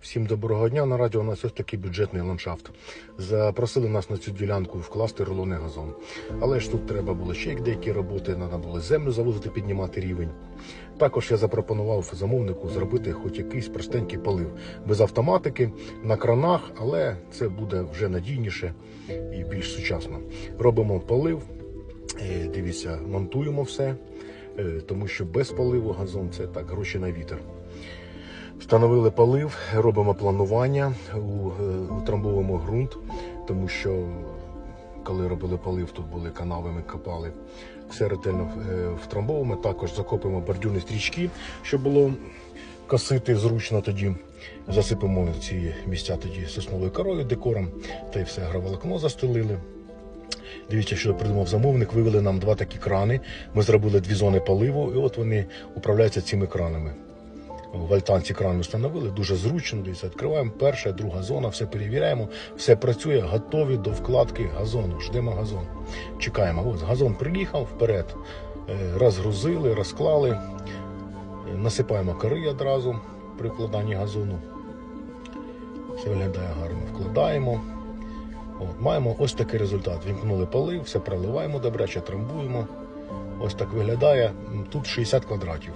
Всім доброго дня. На радіо у нас ось такий бюджетний ландшафт. Запросили нас на цю ділянку вкласти рулонний газон. Але ж тут треба було ще деякі роботи, треба було землю завозити, піднімати рівень. Також я запропонував замовнику зробити хоч якийсь простенький полив без автоматики на кранах, але це буде вже надійніше і більш сучасно. Робимо полив, е, дивіться, монтуємо все, е, тому що без поливу газон це так гроші на вітер. Встановили полив, робимо планування, у- е, утрамбовуємо ґрунт, тому що коли робили полив, тут були канави, ми копали. Все ретельно е, втрамбовуємо. Також закопуємо бордюрні стрічки, щоб було косити зручно тоді. Засипемо ці місця тоді сосновою корою, декором, та й все граволокно застелили. Дивіться, що придумав замовник. Вивели нам два такі крани. Ми зробили дві зони поливу, і от вони управляються цими кранами. В альтанці кран встановили, дуже зручно. Дивіться, відкриваємо перша, друга зона, все перевіряємо, все працює, готові до вкладки газону. Ждемо газон. Чекаємо. Ось газон приїхав вперед. Е, Розгрузили, розклали, насипаємо кори одразу при вкладанні газону. Все виглядає гарно. Вкладаємо. От, маємо ось такий результат. Вімкнули полив, все проливаємо добряче, трамбуємо. Ось так виглядає. Тут 60 квадратів.